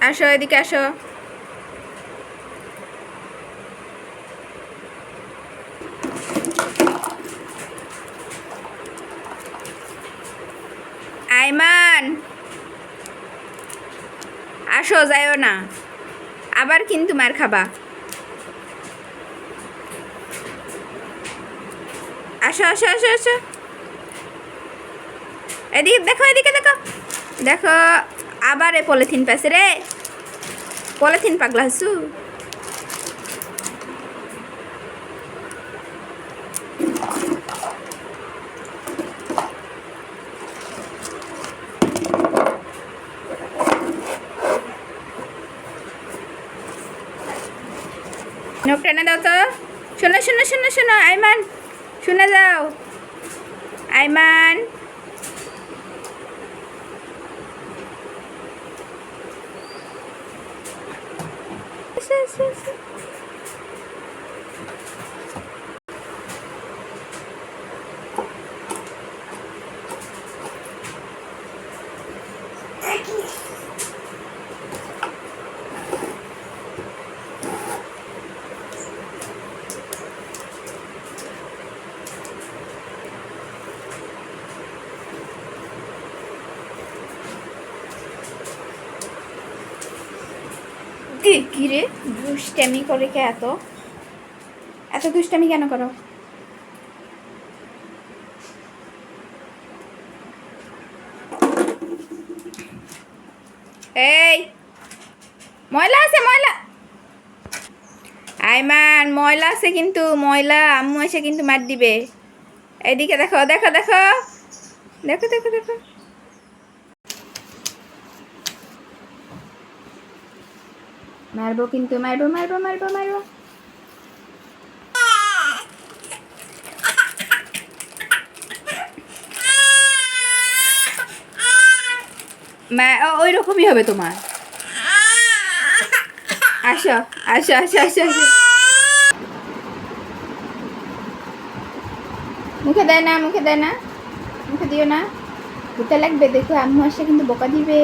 আসো, এদিকে আসো। আইমান! আসো, যাইও না। আবার কিন্তু মার খাবা। আসো আসো আসো আসো। এদিকে, দেখো এদিকে দেখো। দেখো। আবার এ পলিথিন পাশে রে। পলিথিন পাগলা হাসু নখ টেনে দাও তো। শোনো শোনো শোনো শোনো, আইমান। শুনে যাও। আইমান। এসো, এসো, এসো। কি রে? দুষ্টামি করে কে এত? এত দুষ্টামি কেন করো? এই, ময়লা আছে, ময়লা। আইমান ময়লা আছে কিন্তু, ময়লা আম্মু এসে কিন্তু মার দিবে। এইদিকে দেখো দেখো দেখো। দেখো দেখো দেখো। মারবো কিন্তু, মারবো মারবো মারবো মারবো। ওই রকমই হবে তোমার। আসো আসো আসো আসো আসো। মুখে দেয় না, মুখে দেয় না, মুখে দিও না। ভূতে লাগবে, দেখো আম্মু আসে কিন্তু বোকা দিবে।